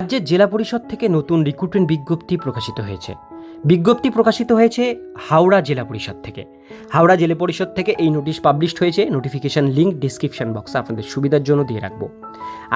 রাজ্যের জেলা পরিষদ থেকে নতুন রিক্রুটমেন্ট বিজ্ঞপ্তি প্রকাশিত হয়েছে। বিজ্ঞপ্তি প্রকাশিত হয়েছে হাওড়া জেলা পরিষদ থেকে। হাওড়া জেলা পরিষদ থেকে এই নোটিশ পাবলিশড হয়েছে। নোটিফিকেশন লিঙ্ক ডিসক্রিপশন বক্সে আপনাদের সুবিধার জন্য দিয়ে রাখব।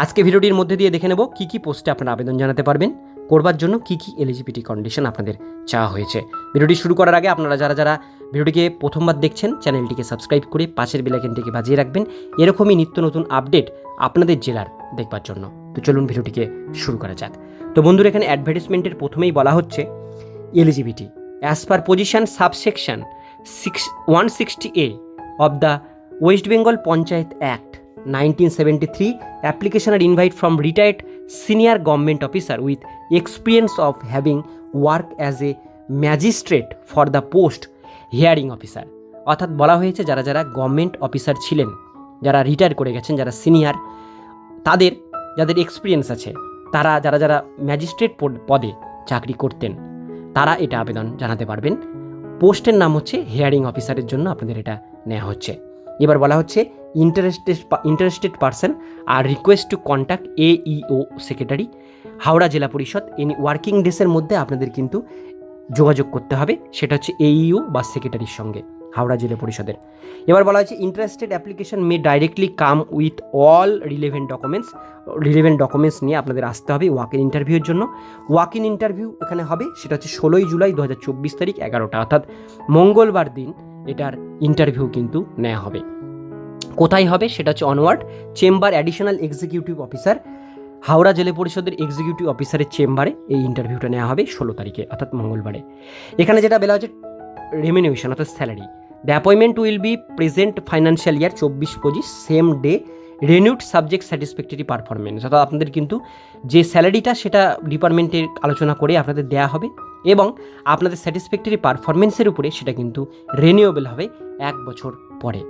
আজকে ভিডিওটির মধ্যে দিয়ে দেখে নেব কী কী পোস্টে আপনারা আবেদন জানাতে পারবেন, করবার জন্য কী কী এলিজিবিলিটি কন্ডিশন আপনাদের চাওয়া হয়েছে। ভিডিওটি শুরু করার আগে আপনারা যারা যারা ভিডিওটিকে প্রথমবার দেখছেন, চ্যানেলটিকে সাবস্ক্রাইব করে পাশের বেলাইকেনটিকে বাজিয়ে রাখবেন। এরকমই নিত্য নতুন আপডেট আপনাদের জেলার দেখবার জন্য। তো চলুন ভিডিওটিকে শুরু করা যাক। তো বন্ধুরা, এখানে অ্যাডভার্টিসমেন্টের প্রথমেই বলা হচ্ছে eligibility as per position subsection six one sixty A of the West Bengal Panchayat act nineteen seventy three application are invite from retired senior government officer with experience of having work as a magistrate for the post hearing officer অর্থাৎ বলা হয়েছে, যারা যারা government officer ছিলেন, যারা retire করে গেছেন, যারা সিনিয়র তাদের যাদের এক্সপিরিয়েন্স আছে, তারা যারা যারা ম্যাজিস্ট্রেট পদে চাকরি করতেন, তারা এটা আবেদন জানাতে পারবেন। পোস্টের নাম হচ্ছে হিয়ারিং অফিসারের জন্য আপনাদের এটা নেওয়া হচ্ছে। এবার বলা হচ্ছে interested interested person are request to contact AEO secretary Howrah Zilla Parishad in working ডেসের মধ্যে আপনাদের কিন্তু যোগাযোগ করতে হবে, সেটা হচ্ছে এইও বা সেক্রেটারির সঙ্গে। হাওড়া জেলা পরিষদের। এবার বলা হয়েছে interested application may directly come with all relevant documents relevant documents নিয়ে আপনাদের আসতে হবে ওয়াক ইন ইন্টারভিউর জন্য। ওয়াক ইন ইন্টারভিউ এখানে হবে, সেটা হচ্ছে ষোলোই জুলাই দু হাজার চব্বিশ তারিখ এগারোটা, অর্থাৎ মঙ্গলবার দিন এটার ইন্টারভিউ কিন্তু নেওয়া হবে। কোথায় হবে সেটা হচ্ছে onward chamber additional executive officer Howrah Zilla পরিষদের এক্সিকিউটিভ অফিসারের চেম্বারে এই ইন্টারভিউটা নেওয়া হবে ষোলো তারিখে, অর্থাৎ মঙ্গলবারে। এখানে যেটা বলা হচ্ছে রেমিনিউশন অর্থাৎ salary the appointment will be present financial year চব্বিশ পঁচিশ same day renewed subject satisfactory performance অর্থাৎ আপনাদের কিন্তু যে স্যালারিটা সেটা ডিপার্টমেন্টের আলোচনা করে আপনাদের দেওয়া হবে এবং আপনাদের স্যাটিসফ্যাক্টরি পারফরমেন্সের উপরে সেটা কিন্তু রেনিউয়েবল হবে এক বছর পরে।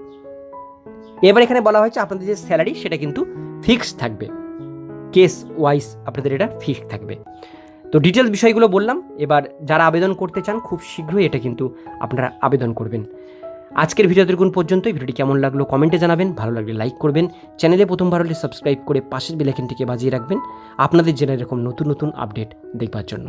এবার এখানে বলা হয়েছে আপনাদের যে স্যালারি সেটা কিন্তু ফিক্সড থাকবে। কেস ওয়াইজ আপনাদের এটা ফিক্সড থাকবে। তো ডিটেলস বিষয়গুলো বললাম। এবার যারা আবেদন করতে চান, খুব শীঘ্রই এটা কিন্তু আপনারা আবেদন করবেন। আজকের ভিডিও পর্যন্ত ভিডিওটি কেমন লাগল কমেন্টে জানাবেন। ভালো লাগলে লাইক করবেন। চ্যানেলে প্রথমবার হলে সাবস্ক্রাইব করে পাশের বেলাইকেনটিকে বাজিয়ে রাখবেন। আপনাদের জেনে এরকম নতুন নতুন আপডেট দেখবার জন্য।